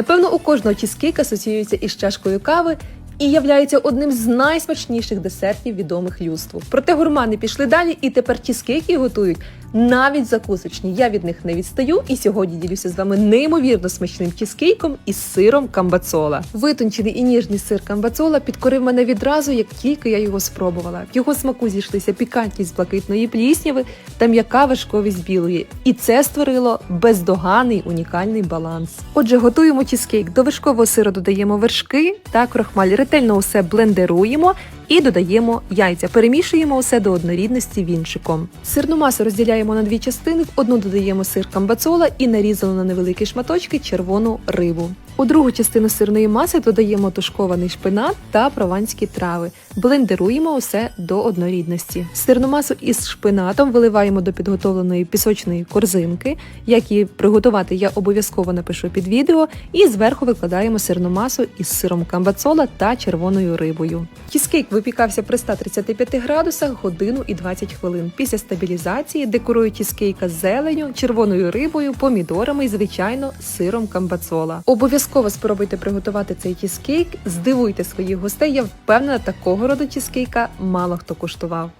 Напевно, у кожного чізкейк асоціюється із чашкою кави і являється одним з найсмачніших десертів відомих людству. Проте гурмани пішли далі, і тепер чізкейки готують навіть закусочні. Я від них не відстаю, і сьогодні ділюся з вами неймовірно смачним чізкейком із сиром камбацола. Витончений і ніжний сир камбацола підкорив мене відразу, як тільки я його спробувала. В його смаку зійшлися пікантність блакитної плісняви та м'яка важковість білої. І це створило бездоганний унікальний баланс. Отже, готуємо чізкейк. До вершкового сиру додаємо вершки та крохмаль. Ретельно усе блендеруємо і додаємо яйця. Перемішуємо усе до однорідності вінчиком. Сирну масу розділяємо на дві частини. В одну додаємо сир камбацола і нарізану на невеликі шматочки червону рибу. У другу частину сирної маси додаємо тушкований шпинат та прованські трави. Блендеруємо усе до однорідності. Сирну масу із шпинатом виливаємо до підготовленої пісочної корзинки. Як її приготувати, я обов'язково напишу під відео. І зверху викладаємо сирну масу із сиром камбацола та червоною рибою. Чізкейк випікався при 135 градусах годину і 20 хвилин. Після стабілізації декорую чізкейка з зеленю, червоною рибою, помідорами і, звичайно, сиром камбацола. Обов'язково спробуйте приготувати цей тіскейк, здивуйте своїх гостей. Я впевнена, такого роду тіскейка мало хто куштував.